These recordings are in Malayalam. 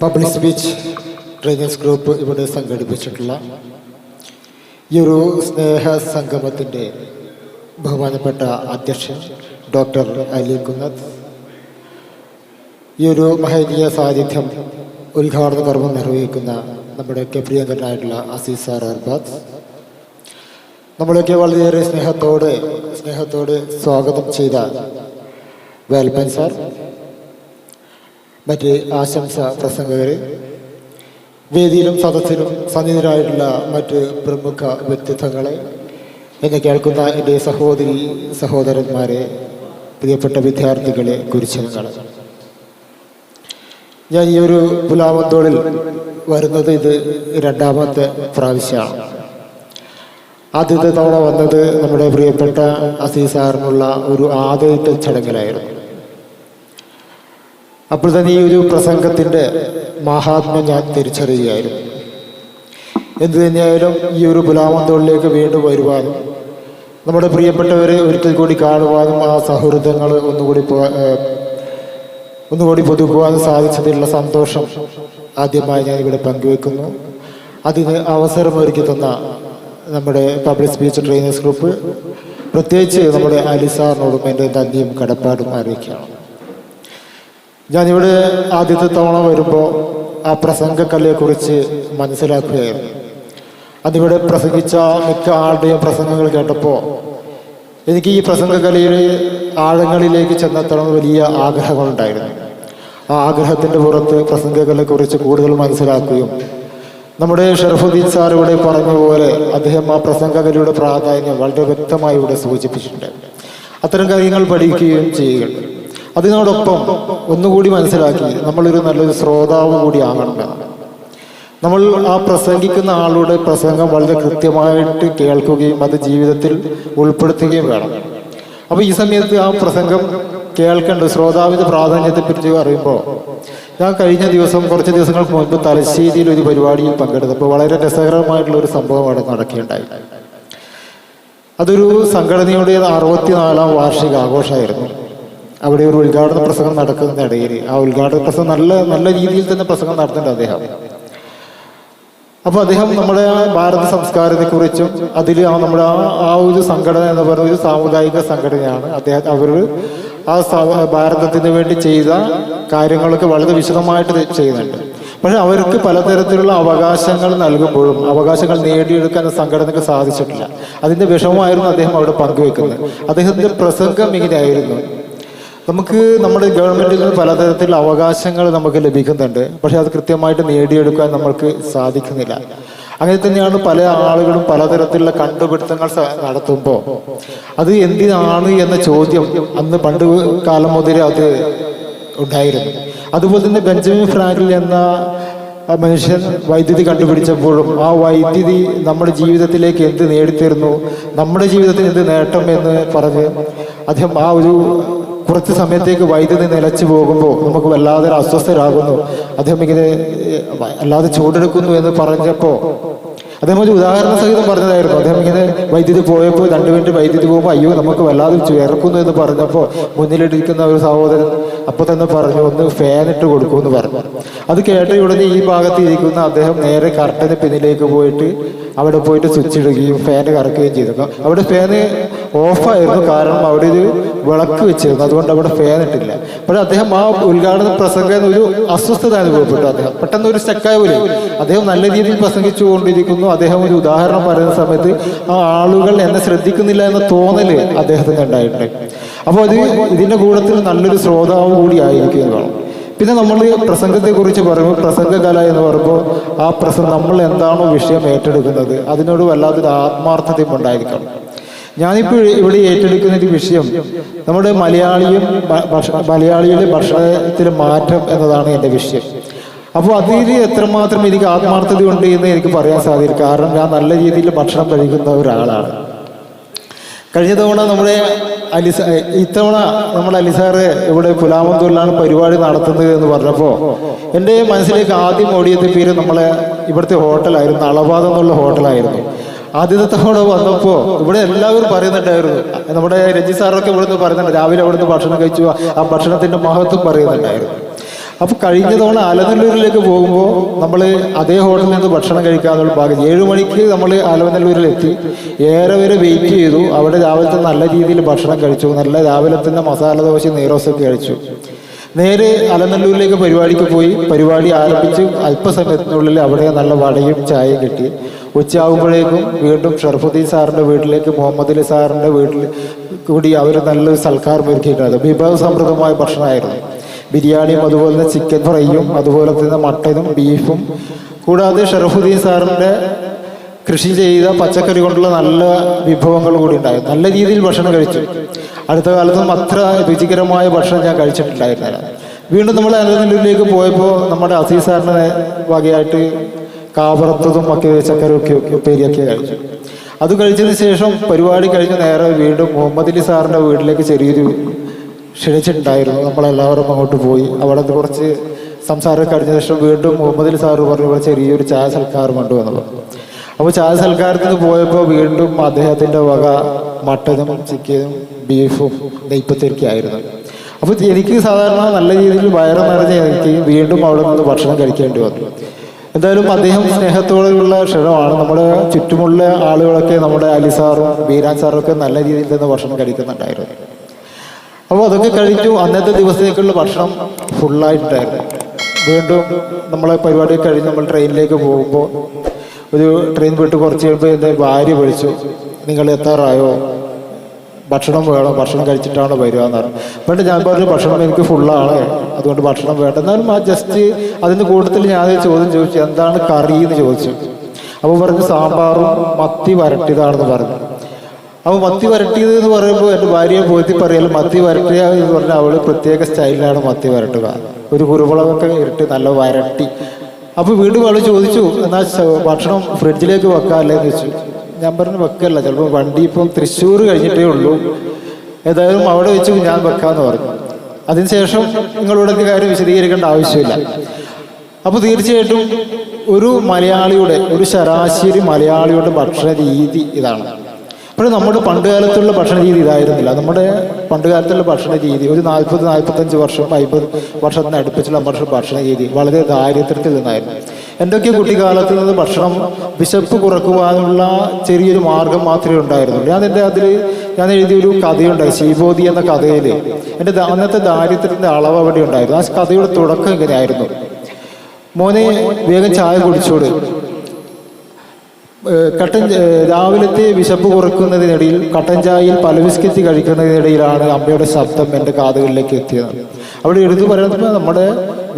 പബ്ലിക് സ്പീച്ച് ട്രെയിനേഴ്സ് ഗ്രൂപ്പ് ഇവിടെ സംഘടിപ്പിച്ചിട്ടുള്ള ഈ ഒരു സ്നേഹ സംഗമത്തിന്റെ ബഹുമാനപ്പെട്ട അധ്യക്ഷൻ ഡോക്ടർ അലി കുന്നത് ഈ ഒരു മഹനീയ സാന്നിധ്യം ഉദ്ഘാടന കർമ്മം നിർവഹിക്കുന്ന നമ്മുടെയൊക്കെ പ്രിയങ്കരനായിട്ടുള്ള അസീസ് സാർ അർബാദ്. നമ്മളൊക്കെ വളരെയേറെ സ്നേഹത്തോടെ സ്നേഹത്തോടെ സ്വാഗതം ചെയ്ത വേൽപ്പൻ സാർ. മറ്റ് ആശംസ പ്രസംഗകർ വേദിയിലും സദസ്സിലും സന്നിധരായിട്ടുള്ള മറ്റ് പ്രമുഖ വ്യക്തിത്വങ്ങളെ എന്നെ കേൾക്കുന്ന എന്റെ സഹോദരി സഹോദരന്മാരെ പ്രിയപ്പെട്ട വിദ്യാർത്ഥികളെ കുരിശനങ്ങൾ ഞാൻ ഈ ഒരു പുലാമത്തോളിൽ വരുന്നത് ഇത് രണ്ടാമത്തെ പ്രാവശ്യമാണ്. ആദ്യത്തെ തവണ വന്നത് നമ്മുടെ പ്രിയപ്പെട്ട അസീസാറിനുള്ള ഒരു ആദ്യത്തെ ചടങ്ങിലായിരുന്നു. അപ്പോൾ തന്നെ ഈ ഒരു പ്രസംഗത്തിന്റെ മഹാത്മ്യം ഞാൻ തിരിച്ചറിയുകയായിരുന്നു. എന്തു തന്നെയായാലും ഈ ഒരു പുലാമന്തോളിലേക്ക് വീണ്ടും വരുവാനും നമ്മുടെ പ്രിയപ്പെട്ടവരെ ഒരിക്കൽ കൂടി കാണുവാനും ആ സൗഹൃദങ്ങൾ ഒന്നുകൂടി ഒന്നുകൂടി പുതുക്കുവാനും സാധിച്ചതിലുള്ള സന്തോഷം ആദ്യമായി ഞാൻ ഇവിടെ പങ്കുവെക്കുന്നു. അതിന് അവസരമൊരുക്കി തന്ന നമ്മുടെ പബ്ലിക് സ്പീച്ച് ട്രെയിനേഴ്സ് ഗ്രൂപ്പ് പ്രത്യേകിച്ച് നമ്മുടെ അലിസാറിനോടും എന്റെ നന്ദിയും കടപ്പാടും അറിയിക്കുകയാണ്. ഞാനിവിടെ ആദ്യത്തെ തവണ വരുമ്പോൾ ആ പ്രസംഗക്കലയെക്കുറിച്ച് മനസ്സിലാക്കുകയായിരുന്നു. അതിവിടെ പ്രസംഗിച്ച മിക്ക ആളുടെയും പ്രസംഗങ്ങൾ കേട്ടപ്പോൾ എനിക്ക് ഈ പ്രസംഗകലയിൽ ആഴങ്ങളിലേക്ക് ചെന്നെത്തണം വലിയ ആഗ്രഹങ്ങളുണ്ടായിരുന്നു. ആ ആഗ്രഹത്തിന്റെ പുറത്ത് പ്രസംഗകലയെക്കുറിച്ച് കൂടുതൽ മനസ്സിലാക്കുകയും നമ്മുടെ ഷറഫുദ്ദീൻ സാർ ഇവിടെ പറഞ്ഞ പോലെ അദ്ദേഹം ആ പ്രസംഗകലയുടെ പ്രാധാന്യം വളരെ വ്യക്തമായി ഇവിടെ സൂചിപ്പിച്ചിട്ടുണ്ട്. അത്തരം കാര്യങ്ങൾ പഠിക്കുകയും ചെയ്യുകയുണ്ട് അതിനോടൊപ്പം ഒന്നുകൂടി മനസ്സിലാക്കി നമ്മളൊരു നല്ലൊരു ശ്രോതാവ് കൂടി ആകണം. നമ്മൾ ആ പ്രസംഗിക്കുന്ന ആളുടെ പ്രസംഗം വളരെ കൃത്യമായിട്ട് കേൾക്കുകയും അത് ജീവിതത്തിൽ ഉൾപ്പെടുത്തുകയും വേണം. അപ്പോൾ ഈ സമയത്ത് ആ പ്രസംഗം കേൾക്കേണ്ട ശ്രോതാവിന്റെ പ്രാധാന്യത്തെപ്പറ്റി അറിയുമ്പോൾ ഞാൻ കഴിഞ്ഞ ദിവസം കുറച്ച് ദിവസങ്ങൾക്ക് മുൻപ് തലശ്ശേരിയിൽ ഒരു പരിപാടിയിൽ പങ്കെടുത്തപ്പോൾ വളരെ രസകരമായിട്ടുള്ള ഒരു സംഭവമാണ് നടക്കുകയുണ്ടായി അതൊരു സംഘടനയുടെ അറുപത്തിനാലാം വാർഷിക ആഘോഷമായിരുന്നു അവിടെ ഒരു ഉദ്ഘാടന പ്രസംഗം നടക്കുന്നതിനിടയിൽ ആ ഉദ്ഘാടന പ്രസംഗം നല്ല നല്ല രീതിയിൽ തന്നെ പ്രസംഗം നടത്തുന്നുണ്ട് അദ്ദേഹം. അപ്പോൾ അദ്ദേഹം നമ്മുടെ ഭാരത സംസ്കാരത്തെക്കുറിച്ചും അതിൽ ആ നമ്മുടെ ആ ഒരു സംഘടന എന്ന് പറയുന്ന ഒരു സാമുദായിക സംഘടനയാണ് അദ്ദേഹം അവർ ആ ഭാരതത്തിന് വേണ്ടി ചെയ്ത കാര്യങ്ങളൊക്കെ വളരെ വിശദമായിട്ട് ചെയ്യുന്നുണ്ട്. പക്ഷെ അവർക്ക് പലതരത്തിലുള്ള അവകാശങ്ങൾ നൽകുമ്പോഴും അവകാശങ്ങൾ നേടിയെടുക്കാൻ സംഘടനക്ക് സാധിച്ചിട്ടില്ല. അതിന്റെ വിഷമമായിരുന്നു അദ്ദേഹം അവിടെ പങ്കുവെക്കുന്നത്. അദ്ദേഹത്തിന്റെ പ്രസംഗം ഇങ്ങനെയായിരുന്നു. നമുക്ക് നമ്മുടെ ഗവൺമെന്റിൽ നിന്ന് പലതരത്തിൽ അവകാശങ്ങൾ നമുക്ക് ലഭിക്കുന്നുണ്ട്. പക്ഷെ അത് കൃത്യമായിട്ട് നേടിയെടുക്കാൻ നമ്മൾക്ക് സാധിക്കുന്നില്ല. അങ്ങനെ തന്നെയാണ് പല ആളുകളും പലതരത്തിലുള്ള കണ്ടുപിടുത്തങ്ങൾ നടത്തുമ്പോൾ അത് എന്തിനാണ് എന്ന ചോദ്യം അന്ന് പണ്ട് കാലം മുതലേ അത് ഉണ്ടായിരുന്നു. അതുപോലെ തന്നെ ബെഞ്ചമിൻ ഫ്രാങ്കിൽ എന്ന മനുഷ്യൻ വൈദ്യുതി കണ്ടുപിടിച്ചപ്പോഴും ആ വൈദ്യുതി നമ്മുടെ ജീവിതത്തിലേക്ക് എന്ത് നേടിത്തരുന്നു? നമ്മുടെ ജീവിതത്തിന് എന്ത് നേട്ടം എന്ന് പറഞ്ഞ് അദ്ദേഹം ആ ഒരു കുറച്ച് സമയത്തേക്ക് വൈദ്യുതി നിലച്ചു പോകുമ്പോൾ നമുക്ക് വല്ലാതെ അസ്വസ്ഥരാകുന്നു. അദ്ദേഹം ഇങ്ങനെ അല്ലാതെ ചൂടെടുക്കുന്നു എന്ന് പറഞ്ഞപ്പോൾ അദ്ദേഹം ഒരു ഉദാഹരണ സഹിതം പറഞ്ഞതായിരുന്നു. അദ്ദേഹം ഇങ്ങനെ വൈദ്യുതി പോയപ്പോൾ രണ്ടു മിനിറ്റ് വൈദ്യുതി പോകുമ്പോൾ അയ്യോ നമുക്ക് വല്ലാതെ ഇറക്കുന്നു എന്ന് പറഞ്ഞപ്പോൾ മുന്നിലിരിക്കുന്ന ഒരു സഹോദരൻ അപ്പോൾ തന്നെ പറഞ്ഞു ഒന്ന് ഫാൻ ഇട്ട് കൊടുക്കുമെന്ന് പറഞ്ഞു. അത് കേട്ട ഉടനെ ഈ ഭാഗത്ത് ഇരിക്കുന്ന അദ്ദേഹം നേരെ കറക്റ്റിന് പിന്നിലേക്ക് പോയിട്ട് അവിടെ പോയിട്ട് സ്വിച്ച് ഇടുകയും ഫാന് കറക്കുകയും ചെയ്തു. അപ്പൊ അവിടെ ഫാന് ഓഫായിരുന്നു കാരണം അവിടെ ഒരു വിളക്ക് വെച്ചിരുന്നു. അതുകൊണ്ട് അവിടെ ഫാൻ ഇട്ടില്ല. പക്ഷേ അദ്ദേഹം ആ ഉദ്ഘാടന പ്രസംഗം ഒരു അസ്വസ്ഥത അനുഭവപ്പെട്ടു അദ്ദേഹം. പെട്ടെന്ന് ഒരു സ്റ്റക്കായ പോലെ അദ്ദേഹം നല്ല രീതിയിൽ പ്രസംഗിച്ചു കൊണ്ടിരിക്കുന്നു അദ്ദേഹം ഒരു ഉദാഹരണം പറയുന്ന സമയത്ത് ആ ആളുകൾ എന്നെ ശ്രദ്ധിക്കുന്നില്ല എന്ന തോന്നൽ അദ്ദേഹത്തിന് ഉണ്ടായിട്ടുണ്ട്. അപ്പോൾ അത് ഇതിന്റെ കൂടത്തിൽ നല്ലൊരു ശ്രോതാവ് കൂടി ആയിരിക്കും എന്നാണ് പിന്നെ നമ്മൾ പ്രസംഗത്തെക്കുറിച്ച് പറയുമ്പോൾ പ്രസംഗകല എന്ന് പറയുമ്പോൾ ആ പ്രസംഗം നമ്മൾ എന്താണോ വിഷയം ഏറ്റെടുക്കുന്നത് അതിനോട് വല്ലാത്തൊരു ആത്മാർത്ഥതയും ഉണ്ടായിരിക്കണം. ഞാനിപ്പോൾ ഇവിടെ ഏറ്റെടുക്കുന്ന ഒരു വിഷയം നമ്മുടെ മലയാളിയും മലയാളിയുടെ ഭക്ഷണത്തിലെ മാറ്റം എന്നതാണ് എന്റെ വിഷയം. അപ്പോൾ അതിൽ എത്രമാത്രം എനിക്ക് ആത്മാർത്ഥത ഉണ്ട് എന്ന് എനിക്ക് പറയാൻ സാധിക്കും. കാരണം ഞാൻ നല്ല രീതിയിൽ ഭക്ഷണം കഴിക്കുന്ന ഒരാളാണ്. കഴിഞ്ഞ തവണ നമ്മുടെ അലിസ ഇത്തവണ നമ്മുടെ അലിസാറ് ഇവിടെ പുലാമന്തൂരിലാണ് പരിപാടി നടത്തുന്നത് എന്ന് പറഞ്ഞപ്പോൾ എന്റെ മനസ്സിലേക്ക് ആദ്യം ഓടിയത് പേര് നമ്മളെ ഇവിടുത്തെ ഹോട്ടലായിരുന്നു. അളവാദം എന്നുള്ള ഹോട്ടലായിരുന്നു. ആദ്യത്തെ തവണ വന്നപ്പോൾ ഇവിടെ എല്ലാവരും പറയുന്നുണ്ടായിരുന്നു. നമ്മുടെ രഞ്ജി സാറൊക്കെ ഇവിടുന്ന് പറയുന്നുണ്ട്. രാവിലെ അവിടുന്ന് ഭക്ഷണം കഴിച്ചു. ആ ഭക്ഷണത്തിന്റെ മഹത്വം പറയുന്നുണ്ടായിരുന്നു. അപ്പോൾ കഴിഞ്ഞ തവണ ആലനല്ലൂരിലേക്ക് പോകുമ്പോൾ നമ്മൾ അതേ ഹോട്ടലിൽ നിന്ന് ഭക്ഷണം കഴിക്കാനുള്ള ഭാഗ്യം. ഏഴ് മണിക്ക് നമ്മൾ ആലനല്ലൂരിലെത്തി. ഏറെ വരെ വെയിറ്റ് ചെയ്തു. അവിടെ രാവിലത്തെ നല്ല രീതിയിൽ ഭക്ഷണം കഴിച്ചു. നല്ല രാവിലെ തന്നെ മസാല ദോശ നീറോസൊക്കെ കഴിച്ചു. നേരെ അലനല്ലൂരിലേക്ക് പരിപാടിക്ക് പോയി. പരിപാടി ആരംഭിച്ച് അല്പസമയത്തിനുള്ളിൽ അവിടെ നല്ല വടയും ചായയും കിട്ടി. ഉച്ചയാകുമ്പോഴേക്കും വീണ്ടും ഷർഫുദ്ദീൻ സാറിന്റെ വീട്ടിലേക്ക് മുഹമ്മദ് അലി സാറിന്റെ വീട്ടിൽ കൂടി അവർ നല്ലൊരു സൽക്കാരം ഒരുക്കിയിട്ടുണ്ട്. വിഭവസമൃദ്ധമായ ഭക്ഷണമായിരുന്നു. ബിരിയാണിയും അതുപോലെ തന്നെ ചിക്കൻ ഫ്രൈയും അതുപോലെ തന്നെ മട്ടനും ബീഫും. കൂടാതെ ഷറഫുദ്ദീൻ സാറിന്റെ കൃഷി ചെയ്ത പച്ചക്കറി കൊണ്ടുള്ള നല്ല വിഭവങ്ങൾ കൂടി ഉണ്ടായി. നല്ല രീതിയിൽ ഭക്ഷണം കഴിച്ചു. അടുത്ത കാലത്തും അത്ര രുചികരമായ ഭക്ഷണം ഞാൻ കഴിച്ചിട്ടുണ്ടായിരുന്നില്ല. വീണ്ടും നമ്മൾ അനന്തനല്ലൂരിലേക്ക് പോയപ്പോൾ നമ്മുടെ അസീസ് സാറിന് വകയായിട്ട് കാവറത്തതും ഒക്കെ ചക്കരൊക്കെ ഉപ്പേരിയൊക്കെ കഴിച്ചു. അത് കഴിച്ചതിന് ശേഷം പരിപാടി കഴിഞ്ഞ് നേരെ വീണ്ടും മുഹമ്മദ് അലി സാറിന്റെ വീട്ടിലേക്ക് ചെറിയൊരു ക്ഷണിച്ചിട്ടുണ്ടായിരുന്നു. നമ്മളെല്ലാവരും അങ്ങോട്ട് പോയി. അവിടെ കുറച്ച് സംസാരം കഴിഞ്ഞ ശേഷം വീണ്ടും മുഹമ്മദ് സാറ് പറഞ്ഞു ഇവിടെ ചെറിയൊരു ചായ സൽക്കാരം കൊണ്ടുവന്നത് അപ്പോൾ ചായ സൽക്കാരത്തിന് പോയപ്പോൾ വീണ്ടും അദ്ദേഹത്തിന്റെ വക മട്ടനും ചിക്കനും ബീഫും നെയ്പ്പത്തിരിക്കും ആയിരുന്നു. അപ്പോൾ എനിക്ക് സാധാരണ നല്ല രീതിയിൽ വയറ് നിറഞ്ഞ് എനിക്ക് വീണ്ടും അവിടെ നിന്ന് ഭക്ഷണം കഴിക്കേണ്ടി വന്നു. എന്തായാലും അദ്ദേഹം സ്നേഹത്തോടെയുള്ള ക്ഷണമാണ്. നമ്മുടെ ചുറ്റുമുള്ള ആളുകളൊക്കെ നമ്മുടെ അലി സാറും ബീരാൻ സാറും ഒക്കെ നല്ല രീതിയിൽ തന്നെ ഭക്ഷണം കഴിക്കുന്നുണ്ടായിരുന്നു. അപ്പോൾ അതൊക്കെ കഴിച്ചു അന്നത്തെ ദിവസത്തേക്കുള്ള ഭക്ഷണം ഫുള്ളായിട്ടുണ്ടായിരുന്നു വീണ്ടും നമ്മളെ പരിപാടി കഴിഞ്ഞ് നമ്മൾ ട്രെയിനിലേക്ക് പോകുമ്പോൾ ഒരു ട്രെയിൻ വിട്ട് കുറച്ച് കഴിയുമ്പോൾ എന്റെ ഭാര്യ വിളിച്ചു. നിങ്ങൾ എത്താറായോ? ഭക്ഷണം വേണം? ഭക്ഷണം കഴിച്ചിട്ടാണ് വരിക? എന്ന് പറഞ്ഞു. പണ്ട് ഞാൻ പറഞ്ഞു ഭക്ഷണം എനിക്ക് ഫുള്ളാണ് അതുകൊണ്ട് ഭക്ഷണം വേണ്ട. എന്നാലും ആ ജസ്റ്റ് അതിന്റെ കൂട്ടത്തിൽ ഞാൻ ചോദ്യം ചോദിച്ചു എന്താണ് കറി? എന്ന് ചോദിച്ചു. അപ്പോൾ പറഞ്ഞു സാമ്പാറും മത്തി വരട്ടിയതാണെന്ന് പറഞ്ഞു. അപ്പോൾ മത്തി വരട്ടിയത് എന്ന് പറയുമ്പോൾ എന്റെ ഭാര്യയെ പോയി പറയാലും മത്തി വരട്ടിയ എന്ന് പറഞ്ഞാൽ അവൾ പ്രത്യേക സ്റ്റൈലിലാണ് മത്തി വരട്ടുക. ഒരു കുരുമുളകൊക്കെ ഇട്ട് നല്ല വരട്ടി. അപ്പോൾ വീണ്ടും അവൾ ചോദിച്ചു എന്നാൽ ഭക്ഷണം ഫ്രിഡ്ജിലേക്ക് വെക്കാമല്ലേ എന്ന് വെച്ചു ഞാൻ പറഞ്ഞു വെക്കല്ല ചിലപ്പോൾ വണ്ടി ഇപ്പം തൃശ്ശൂർ കഴിഞ്ഞിട്ടേ ഉള്ളൂ. ഏതായാലും അവിടെ വെച്ച് ഞാൻ വെക്കാമെന്ന് പറഞ്ഞു. അതിനുശേഷം നിങ്ങളോടൊക്കെ കാര്യം വിശദീകരിക്കേണ്ട ആവശ്യമില്ല. അപ്പോൾ തീർച്ചയായിട്ടും ഒരു മലയാളിയുടെ ഒരു ശരാശരി മലയാളിയുടെ ഭക്ഷണ രീതി ഇതാണ്. അപ്പോൾ നമ്മുടെ പണ്ടുകാലത്തുള്ള ഭക്ഷണ രീതി ഇതായിരുന്നില്ല. നമ്മുടെ പണ്ടുകാലത്തുള്ള ഭക്ഷണ രീതി ഒരു നാൽപ്പത് നാൽപ്പത്തഞ്ച് വർഷം അമ്പത് വർഷത്തിന് അടുപ്പിച്ചുള്ള നമ്മുടെ ഭക്ഷണ രീതി വളരെ ദാരിദ്ര്യത്തിൽ നിന്നായിരുന്നു. എന്തൊക്കെ കുട്ടിക്കാലത്ത് നിന്ന് ഭക്ഷണം വിശപ്പ് കുറക്കുവാനുള്ള ചെറിയൊരു മാർഗം മാത്രമേ ഉണ്ടായിരുന്നുള്ളൂ. ഞാൻ എന്റെ അതിൽ ഞാൻ എഴുതിയൊരു കഥയുണ്ടായി ശ്രീബോധി എന്ന കഥയിൽ എന്റെ അന്നത്തെ ദാരിദ്ര്യത്തിന്റെ അളവ് അവിടെ ഉണ്ടായിരുന്നു. ആ കഥയുടെ തുടക്കം ഇങ്ങനെയായിരുന്നു. മോനെ വേഗം ചായ കുടിച്ചോട്. കട്ടൻ രാവിലത്തെ വിശപ്പ് കുറക്കുന്നതിനിടയിൽ കട്ടൻ ചായയിൽ പല ബിസ്ക്കറ്റ് കഴിക്കുന്നതിനിടയിലാണ് അമ്മയുടെ ശബ്ദം എന്റെ കാതുകളിലേക്ക് എത്തിയത്. അവിടെ എടുത്തു പറയുന്നത് നമ്മുടെ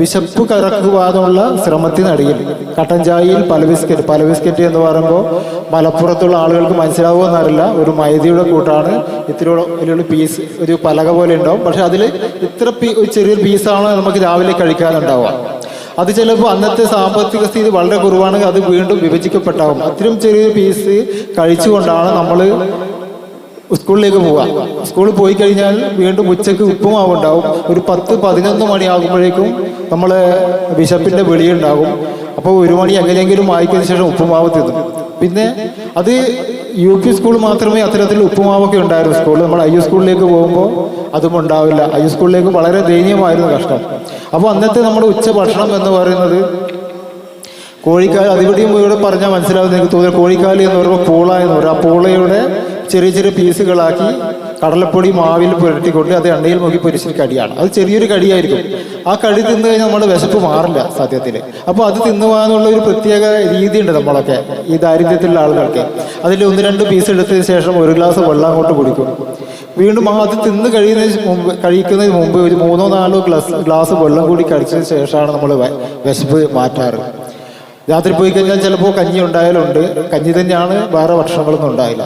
വിശപ്പ് കറക്കുവാനുള്ള ശ്രമത്തിനടിയിൽ കട്ടൻ ചായയിൽ പല ബിസ്ക്കറ്റ് പല ബിസ്ക്കറ്റ് എന്ന് പറയുമ്പോൾ മലപ്പുറത്തുള്ള ആളുകൾക്ക് മനസ്സിലാവുമെന്നറിയില്ല ഒരു മൈദയുടെ കൂട്ടാണ്. ഇത്തിരിയോളം വലിയൊരു പീസ് ഒരു പലക പോലെ ഉണ്ടാവും. പക്ഷെ അതിൽ ഇത്ര പീ ചെറിയൊരു പീസാണ് നമുക്ക് രാവിലെ കഴിക്കാനുണ്ടാവുക. അത് ചിലപ്പോൾ അന്നത്തെ സാമ്പത്തിക സ്ഥിതി വളരെ കുറവാണെങ്കിൽ അത് വീണ്ടും വിഭജിക്കപ്പെട്ടാവും. അത്രയും ചെറിയ പീസ് കഴിച്ചുകൊണ്ടാണ് നമ്മൾ സ്കൂളിലേക്ക് പോവുക. സ്കൂളിൽ പോയി കഴിഞ്ഞാൽ വീണ്ടും ഉച്ചയ്ക്ക് ഉപ്പുമാവുണ്ടാവും ഒരു പത്ത് പതിനൊന്ന് മണിയാകുമ്പോഴേക്കും നമ്മൾ വിശപ്പിന്റെ വെളിയുണ്ടാകും. അപ്പോൾ ഒരു മണി എങ്ങനെയെങ്കിലും വായിക്കുന്ന ശേഷം ഉപ്പുമാവ് തിന്നും. പിന്നെ അത് യു പി സ്കൂൾ മാത്രമേ അത്തരത്തിൽ ഉപ്പുമാവൊക്കെ ഉണ്ടായിരുന്നു സ്കൂൾ നമ്മൾ ഐ യു സ്കൂളിലേക്ക് പോകുമ്പോൾ അതും ഉണ്ടാവില്ല. ഐ യു സ്കൂളിലേക്ക് വളരെ ദയനീയമായിരുന്നു കഷ്ടം. അപ്പോൾ അന്നത്തെ നമ്മുടെ ഉച്ച ഭക്ഷണം എന്ന് പറയുന്നത് കോഴിക്കാൽ അതിവിടെയും ഇവിടെ പറഞ്ഞാൽ മനസ്സിലാവുന്ന എനിക്ക് തോന്നുന്നു കോഴിക്കാലി എന്ന് പറയുമ്പോൾ പൂള എന്ന് പറയും. ആ പൂളയുടെ ചെറിയ ചെറിയ പീസുകളാക്കി കടലപ്പൊടി മാവിൽ പുരട്ടിക്കൊണ്ട് അത് എണ്ണയിൽ മുക്കി പൊരിച്ചൊരു കടിയാണ്. അത് ചെറിയൊരു കടിയായിരിക്കും. ആ കടി തിന്നു കഴിഞ്ഞാൽ നമ്മൾ വിശപ്പ് മാറില്ല സത്യത്തിൽ. അപ്പോൾ അത് തിന്നുവാന്നുള്ള ഒരു പ്രത്യേക രീതിയുണ്ട് നമ്മളൊക്കെ ഈ ദാരിദ്ര്യത്തിലുള്ള ആളുകൾക്ക്. അതിൽ ഒന്ന് രണ്ട് പീസ് എടുത്തതിന് ശേഷം ഒരു ഗ്ലാസ് വെള്ളം അങ്ങോട്ട് കുടിക്കും. വീണ്ടും ആ അത് തിന്ന് കഴിയുന്നതിന് മുമ്പ് കഴിക്കുന്നതിന് മുമ്പ് ഒരു മൂന്നോ നാലോ ഗ്ലാസ് ഗ്ലാസ് വെള്ളം കൂടി കഴിച്ചതിന് ശേഷമാണ് നമ്മൾ വിശപ്പ് മാറ്റാറ്. രാത്രി പോയി കഴിഞ്ഞാൽ ചിലപ്പോൾ കഞ്ഞി ഉണ്ടായാലുണ്ട്. കഞ്ഞി തന്നെയാണ് വേറെ ഭക്ഷണങ്ങളൊന്നും ഉണ്ടായില്ല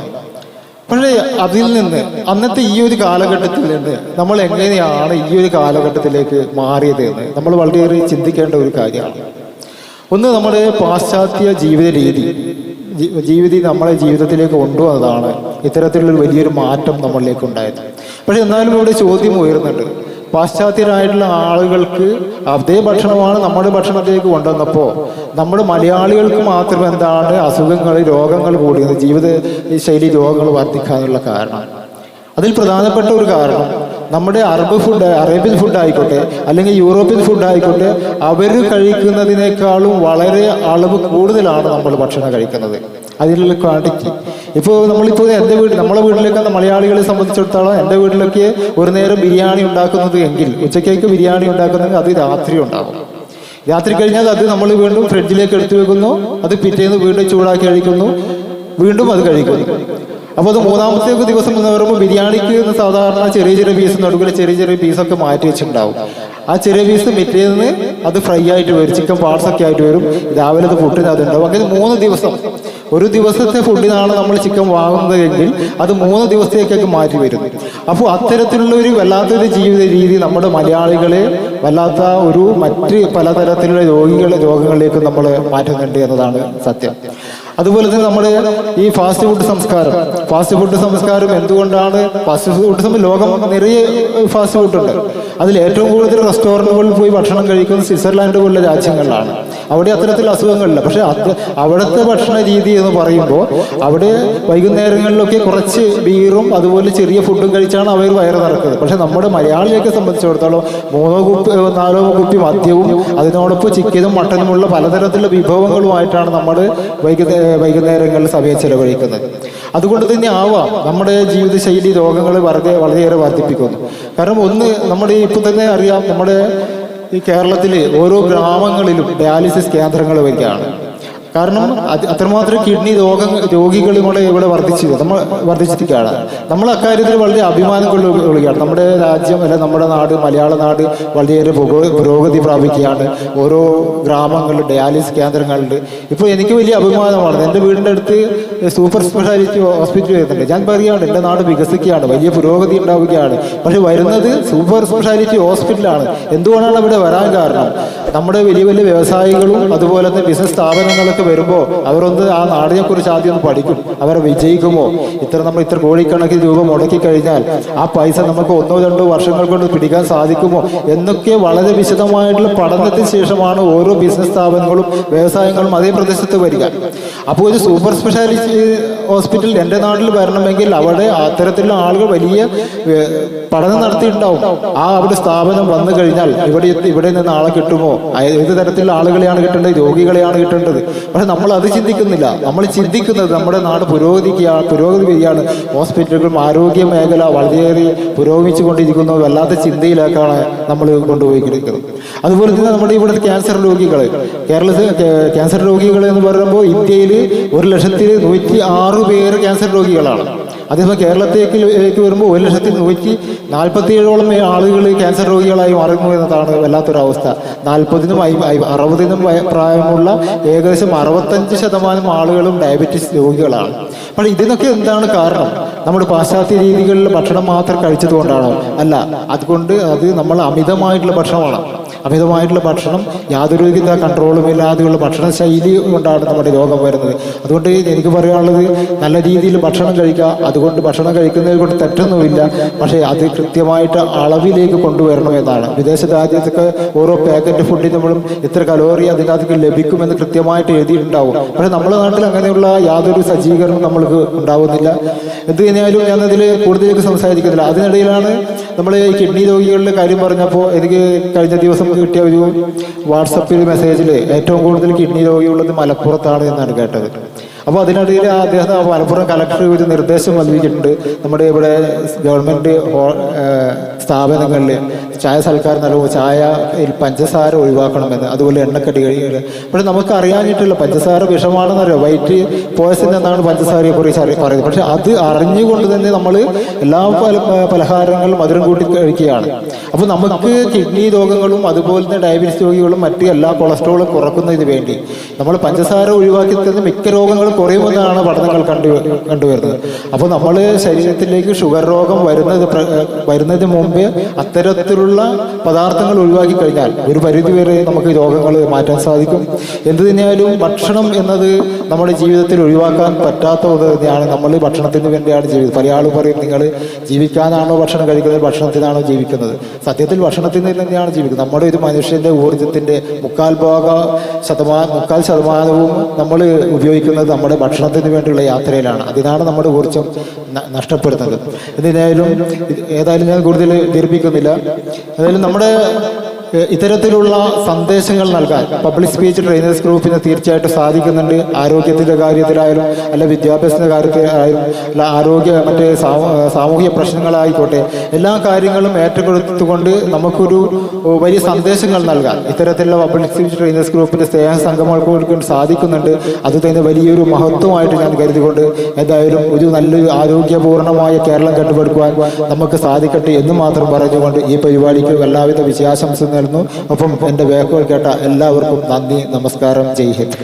പക്ഷേ അതിൽ നിന്ന് അന്നത്തെ ഈ ഒരു കാലഘട്ടത്തിൽ നിന്ന് നമ്മൾ എങ്ങനെയാണ് ഈ ഒരു കാലഘട്ടത്തിലേക്ക് മാറിയത്? എന്ന് നമ്മൾ വളരെയേറെ ചിന്തിക്കേണ്ട ഒരു കാര്യമാണ്. ഒന്ന് നമ്മുടെ പാശ്ചാത്യ ജീവിത രീതി ജീവിതം നമ്മളെ ജീവിതത്തിലേക്ക് കൊണ്ടുവന്നതാണ് ഇത്തരത്തിലുള്ള വലിയൊരു മാറ്റം നമ്മളിലേക്ക് ഉണ്ടായത്. പക്ഷെ എന്നാലും ഇവിടെ ചോദ്യം ഉയർന്നുണ്ട് പാശ്ചാത്യരായിട്ടുള്ള ആളുകൾക്ക് അതേ ഭക്ഷണമാണ് നമ്മുടെ ഭക്ഷണത്തിലേക്ക് കൊണ്ടുവന്നപ്പോൾ നമ്മൾ മലയാളികൾക്ക് മാത്രം എന്താണ് അസുഖങ്ങൾ രോഗങ്ങൾ കൂടിയത് ജീവിത ശൈലി രോഗങ്ങൾ വർദ്ധിക്കാനുള്ള കാരണം. അതിൽ പ്രധാനപ്പെട്ട ഒരു കാരണം നമ്മുടെ അറബ് ഫുഡ് അറേബ്യൻ ഫുഡ് ആയിക്കോട്ടെ അല്ലെങ്കിൽ യൂറോപ്യൻ ഫുഡ് ആയിക്കോട്ടെ അവർ കഴിക്കുന്നതിനേക്കാളും വളരെ അളവ് കൂടുതലാണ് നമ്മൾ ഭക്ഷണം കഴിക്കുന്നത്. അതിലുള്ള ക്വാണ്ടിറ്റി ഇപ്പോൾ നമ്മളിപ്പോൾ എന്റെ വീട്ടിൽ നമ്മളെ വീട്ടിലൊക്കെ മലയാളികളെ സംബന്ധിച്ചിടത്തോളം എന്റെ വീട്ടിലൊക്കെ ഒരു നേരം ബിരിയാണി ഉണ്ടാക്കുന്നത് എങ്കിൽ ഉച്ചക്കേക്ക് ബിരിയാണി ഉണ്ടാക്കുന്നെങ്കിൽ അത് രാത്രി ഉണ്ടാകും രാത്രി കഴിഞ്ഞാൽ അത് നമ്മൾ വീണ്ടും ഫ്രിഡ്ജിലേക്ക് എടുത്തു വെക്കുന്നു അത് പിറ്റേന്ന് വീണ്ടും ചൂടാക്കി കഴിക്കുന്നു വീണ്ടും അത് കഴിക്കുന്നു. അപ്പോൾ അത് മൂന്നാമത്തെ ദിവസം എന്ന് പറയുമ്പോൾ ബിരിയാണിക്ക് സാധാരണ ചെറിയ ചെറിയ പീസ് നടുവിൽ ചെറിയ ചെറിയ പീസൊക്കെ മാറ്റി വെച്ചിട്ടുണ്ടാവും. ആ ചെറിയ പീസ് മിറ്റേന്ന് അത് ഫ്രൈ ആയിട്ട് വരും ചിക്കൻ പാർട്സ് ഒക്കെ ആയിട്ട് വരും രാവിലെ അത് പൊട്ടിനകത്ത് ഉണ്ടാവും. അങ്ങനെ മൂന്ന് ദിവസം ഒരു ദിവസത്തെ ഫുഡിനാണ് നമ്മൾ ചിക്കൻ വാങ്ങുന്നതെങ്കിൽ അത് മൂന്ന് ദിവസത്തേക്കൊക്കെ മാറ്റി വരുന്നു. അപ്പോൾ അത്തരത്തിലുള്ള ഒരു വല്ലാത്തൊരു ജീവിത രീതി നമ്മുടെ മലയാളികളെ വല്ലാത്ത ഒരു മറ്റ് പലതരത്തിലുള്ള രോഗികളെ രോഗങ്ങളിലേക്ക് നമ്മൾ മാറ്റുന്നുണ്ട് എന്നതാണ് സത്യം. അതുപോലെ തന്നെ നമ്മുടെ ഈ ഫാസ്റ്റ് ഫുഡ് സംസ്കാരം. ഫാസ്റ്റ് ഫുഡ് സംസ്കാരം എന്തുകൊണ്ടാണ്? ഫാസ്റ്റ് ഫുഡ് ലോകം നിറയെ ഫാസ്റ്റ് ഫുഡ് ഉണ്ട് അതിൽ ഏറ്റവും കൂടുതൽ റെസ്റ്റോറന്റുകളിൽ പോയി ഭക്ഷണം കഴിക്കുന്നത് സ്വിറ്റ്സർലാൻഡ് പോലുള്ള രാജ്യങ്ങളിലാണ്. അവിടെ അത്തരത്തിൽ അസുഖങ്ങളില്ല. പക്ഷെ അവിടുത്തെ ഭക്ഷണ രീതി എന്ന് പറയുമ്പോൾ അവിടെ വൈകുന്നേരങ്ങളിലൊക്കെ കുറച്ച് ബീറും അതുപോലെ ചെറിയ ഫുഡും കഴിച്ചാണ് അവർ വയറ് നിറക്കുന്നത്. പക്ഷെ നമ്മുടെ മലയാളിയൊക്കെ സംബന്ധിച്ചിടത്തോളം മൂന്നോ കുപ്പി നാലോ കുപ്പി മദ്യവും അതിനോടൊപ്പം ചിക്കനും മട്ടനുമുള്ള പലതരത്തിലുള്ള വിഭവങ്ങളുമായിട്ടാണ് നമ്മൾ വൈകുന്നേ വൈകുന്നേരങ്ങളിൽ സമയം ചെലവഴിക്കുന്നത്. അതുകൊണ്ട് തന്നെ ആവാം. നമ്മുടെ ജീവിതശൈലി രോഗങ്ങൾ വളരെ വളരെയേറെ വർദ്ധിപ്പിക്കുന്നു കാരണം ഒന്ന് നമ്മുടെ ഇപ്പം തന്നെ അറിയാം നമ്മുടെ ഈ കേരളത്തിൽ ഓരോ ഗ്രാമങ്ങളിലും ഡയാലിസിസ് കേന്ദ്രങ്ങൾ വരികയാണ്. കാരണം അത് അത്രമാത്രം കിഡ്നി രോഗ രോഗികൾ ഇവിടെ ഇവിടെ വർദ്ധിച്ചു. നമ്മൾ വർദ്ധിച്ചിരിക്കുകയാണ്. നമ്മൾ അക്കാര്യത്തിൽ വളരെ അഭിമാനം കൊള്ളുകയാണ് നമ്മുടെ രാജ്യം അല്ലെ നമ്മുടെ നാട് മലയാള നാട് വളരെയേറെ പുരോഗതി പ്രാപിക്കുകയാണ്. ഓരോ ഗ്രാമങ്ങളിൽ ഡയാലിസിസ് കേന്ദ്രങ്ങളിൽ ഇപ്പോൾ എനിക്ക് വലിയ അഭിമാനമാണ്. എന്റെ വീടിന്റെ അടുത്ത് സൂപ്പർ സ്പെഷ്യാലിറ്റി ഹോസ്പിറ്റൽ വരുന്നുണ്ട്. ഞാൻ പറയുകയാണ് എന്റെ നാട് വികസിക്കുകയാണ്. വലിയ പുരോഗതി ഉണ്ടാവുകയാണ്. പക്ഷെ വരുന്നത് സൂപ്പർ സ്പെഷ്യാലിറ്റി ഹോസ്പിറ്റലാണ്. എന്തുകൊണ്ടാണ് ഇവിടെ വരാൻ കാരണം? നമ്മുടെ വലിയ വലിയ വ്യവസായികളും അതുപോലെ തന്നെ ബിസിനസ് സ്ഥാപനങ്ങളൊക്കെ വരുമ്പോൾ അവരൊന്ന് ആ നാടിനെ കുറിച്ച് ആദ്യം ഒന്ന് പഠിക്കും. അവരെ വിജയിക്കുമോ? ഇത്ര നമ്മൾ ഇത്ര കോടിക്കണക്കിന് രൂപ മുടക്കി കഴിഞ്ഞാൽ ആ പൈസ നമുക്ക് ഒന്നോ രണ്ടോ വർഷങ്ങൾ കൊണ്ട് പിടിക്കാൻ സാധിക്കുമോ? എന്നൊക്കെ വളരെ വിശദമായിട്ടുള്ള പഠനത്തിന് ശേഷമാണ് ഓരോ ബിസിനസ് സ്ഥാപനങ്ങളും വ്യവസായങ്ങളും അതേ പ്രദേശത്ത് വരിക. അപ്പോൾ ഒരു സൂപ്പർ സ്പെഷ്യാലിറ്റി ഹോസ്പിറ്റൽ എന്റെ നാട്ടിൽ വരണമെങ്കിൽ അവിടെ അത്തരത്തിലുള്ള ആളുകൾ വലിയ പഠനം നടത്തിയിട്ടുണ്ടാവും. ആ അവിടെ സ്ഥാപനം വന്നു കഴിഞ്ഞാൽ ഇവിടെ ഇവിടെ നിന്ന് ആളെ കിട്ടുമോ? ഏത് തരത്തിലുള്ള ആളുകളെയാണ് കിട്ടേണ്ടത്? രോഗികളെയാണ് കിട്ടേണ്ടത്. പക്ഷെ നമ്മൾ അത് ചിന്തിക്കുന്നില്ല. നമ്മൾ ചിന്തിക്കുന്നത് നമ്മുടെ നാട് പുരോഗതിക്കുകയാണ് പുരോഗതി വരികയാണ് ഹോസ്പിറ്റലുകളും ആരോഗ്യ മേഖല വളരെയേറെ പുരോഗമിച്ചു കൊണ്ടിരിക്കുന്ന വല്ലാത്ത ചിന്തയിലേക്കാണ് നമ്മൾ കൊണ്ടുപോയിരിക്കുന്നത് അതുപോലെ തന്നെ നമ്മുടെ ഇവിടുത്തെ ക്യാൻസർ രോഗികൾ. കേരളത്തിൽ ക്യാൻസർ രോഗികൾ എന്ന് പറയുമ്പോൾ ഇന്ത്യയിൽ ഒരു ലക്ഷത്തിൽ നൂറ്റി ആറ് പേര് ക്യാൻസർ രോഗികളാണ്. അതേസമയം കേരളത്തിലേക്ക് ലേക്ക് വരുമ്പോൾ ഒരു ലക്ഷത്തി നൂറ്റി നാൽപ്പത്തി ഏഴോളം ആളുകൾ ക്യാൻസർ രോഗികളായി മാറുന്നു എന്നതാണ് വല്ലാത്തൊരവസ്ഥ നാൽപ്പതിനും അറുപതിനും പ്രായമുള്ള ഏകദേശം അറുപത്തഞ്ച് ശതമാനം ആളുകളും ഡയബറ്റീസ് രോഗികളാണ്. അപ്പോൾ ഇതിനൊക്കെ എന്താണ് കാരണം? നമ്മുടെ പാശ്ചാത്യ രീതികളിൽ ഭക്ഷണം മാത്രം കഴിച്ചതുകൊണ്ടാണോ? അല്ല അതുകൊണ്ട് അത് നമ്മൾ അമിതമായിട്ടുള്ള ഭക്ഷണമാണ്. അമിതമായിട്ടുള്ള ഭക്ഷണം യാതൊരു വിധ കൺട്രോളും ഇല്ലാതെയുള്ള ഭക്ഷണ ശൈലി കൊണ്ടാണ് നമ്മുടെ രോഗം വരുന്നത്. അതുകൊണ്ട് എനിക്ക് പറയാനുള്ളത് നല്ല രീതിയിൽ ഭക്ഷണം കഴിക്കുക. അതുകൊണ്ട് ഭക്ഷണം കഴിക്കുന്നതിൽ കൊണ്ട് തെറ്റൊന്നുമില്ല. പക്ഷേ അത് കൃത്യമായിട്ട് അളവിലേക്ക് കൊണ്ടുവരണം എന്നാണ്. വിദേശ രാജ്യത്തൊക്കെ ഓരോ പാക്കറ്റ് ഫുഡിൽ നമ്മളും ഇത്ര കലോറി അതിനകത്ത് ലഭിക്കുമെന്ന് കൃത്യമായിട്ട് എഴുതിയിട്ടുണ്ടാവും. പക്ഷേ നമ്മുടെ നാട്ടിൽ അങ്ങനെയുള്ള യാതൊരു സജ്ജീകരണം നമ്മൾക്ക് ഉണ്ടാവുന്നില്ല. എന്ത് കഴിഞ്ഞാലും ഞാൻ അതിൽ കൂടുതലേക്ക് സംസാരിക്കുന്നില്ല. അതിനിടയിലാണ് നമ്മൾ കിഡ്നി രോഗികളുടെ കാര്യം പറഞ്ഞപ്പോൾ എനിക്ക് കഴിഞ്ഞ ദിവസം കിട്ടിയ ഒരു വാട്സപ്പിൽ മെസ്സേജിൽ ഏറ്റവും കൂടുതൽ കിഡ്നി രോഗിയുള്ളത് മലപ്പുറത്താണ് എന്നാണ് കേട്ടത്. അപ്പോൾ അതിനിടയിൽ അദ്ദേഹം മലപ്പുറം കലക്ടർ ഒരു നിർദ്ദേശം വന്നിട്ടുണ്ട് നമ്മുടെ ഇവിടെ ഗവൺമെന്റ് സ്ഥാപനങ്ങളിൽ ചായ സൽക്കാരം നൽകുമ്പോൾ ചായയിൽ പഞ്ചസാര ഒഴിവാക്കണമെന്ന് അതുപോലെ എണ്ണക്കടികൾ പക്ഷെ നമുക്ക് അറിയാനിട്ടുള്ള പഞ്ചസാര വിഷമാണെന്നറിയാം? വൈറ്റ് പോയസൺ എന്നാണ് പഞ്ചസാരയെ കുറിച്ച് പറയുന്നത്. പക്ഷെ അത് അറിഞ്ഞുകൊണ്ട് തന്നെ നമ്മൾ എല്ലാ പല പലഹാരങ്ങളും മധുരം കൂട്ടി കഴിക്കുകയാണ്. അപ്പോൾ നമുക്ക് കിഡ്നി രോഗങ്ങളും അതുപോലെ തന്നെ ഡയബറ്റീസ് രോഗികളും മറ്റ് എല്ലാ കൊളസ്ട്രോളും കുറക്കുന്നതിന് വേണ്ടി നമ്മൾ പഞ്ചസാര ഒഴിവാക്കി തന്നെ മിക്ക രോഗങ്ങളും കുറയുമെന്നാണ് പഠനങ്ങൾ കണ്ടു കണ്ടുവരുന്നത്. അപ്പോൾ നമ്മൾ ശരീരത്തിലേക്ക് ഷുഗർ രോഗം വരുന്നത് വരുന്നതിന് മുമ്പേ അത്തരത്തിലുള്ള പദാർത്ഥങ്ങൾ ഒഴിവാക്കി കഴിഞ്ഞാൽ ഒരു പരിധി വരെ നമുക്ക് രോഗങ്ങൾ മാറ്റാൻ സാധിക്കും. എന്ത് തന്നെയായാലും ഭക്ഷണം എന്നത് നമ്മുടെ ജീവിതത്തിൽ ഒഴിവാക്കാൻ പറ്റാത്ത തന്നെയാണ്. നമ്മൾ ഭക്ഷണത്തിന് വേണ്ടിയാണ് ജീവിതം. പല ആളും പറയും നിങ്ങൾ ജീവിക്കാനാണോ ഭക്ഷണം കഴിക്കുന്നത്? ഭക്ഷണത്തിനാണോ ജീവിക്കുന്നത്? സത്യത്തിൽ ഭക്ഷണത്തിന് തന്നെയാണ് ജീവിക്കുന്നത്. നമ്മുടെ ഒരു മനുഷ്യന്റെ ഊർജത്തിന്റെ മുക്കാൽ ഭാഗ ശതമാനം മുക്കാൽ ശതമാനവും നമ്മൾ ഉപയോഗിക്കുന്നത് നമ്മുടെ ഭക്ഷണത്തിന് വേണ്ടിയുള്ള യാത്രയിലാണ്. അതിനാണ് നമ്മുടെ ഊർജം നഷ്ടപ്പെടുന്നത്. എന്തായാലും ഏതായാലും ഞാൻ കൂടുതൽ ദീർഘിക്കുന്നില്ല. ഏതായാലും നമ്മുടെ ഇത്തരത്തിലുള്ള സന്ദേശങ്ങൾ നൽകാൻ പബ്ലിക് സ്പീച്ച് ട്രെയിനേഴ്സ് ഗ്രൂപ്പിന് തീർച്ചയായിട്ടും സാധിക്കുന്നുണ്ട്. ആരോഗ്യത്തിന്റെ കാര്യത്തിലായാലും അല്ല വിദ്യാഭ്യാസത്തിന്റെ കാര്യത്തിലായാലും അല്ല ആരോഗ്യ മറ്റേ സാമൂഹ്യ പ്രശ്നങ്ങളായിക്കോട്ടെ എല്ലാ കാര്യങ്ങളും ഏറ്റെടുത്തുകൊണ്ട് നമുക്കൊരു വലിയ സന്ദേശങ്ങൾ നൽകാൻ ഇത്തരത്തിലുള്ള പബ്ലിക് സ്പീച്ച് ട്രെയിനേഴ്സ് ഗ്രൂപ്പിന്റെ സ്നേഹ കൊടുക്കാൻ സാധിക്കുന്നുണ്ട്. അത് തന്നെ വലിയൊരു മഹത്വമായിട്ട് ഞാൻ കരുതിക്കൊണ്ട് എന്തായാലും ഒരു നല്ലൊരു ആരോഗ്യപൂർണമായ കേരളം കെട്ടുപടുക്കുവാൻ നമുക്ക് സാധിക്കട്ടെ എന്ന് മാത്രം പറഞ്ഞുകൊണ്ട് ഈ പരിപാടിക്ക് എല്ലാവിധ വിജയാശംസ നേരുന്നു ഒപ്പം എന്റെ വേക്കുകൾ കേട്ട എല്ലാവർക്കും നന്ദി നമസ്കാരം. ജയ് ഹിന്ദ്.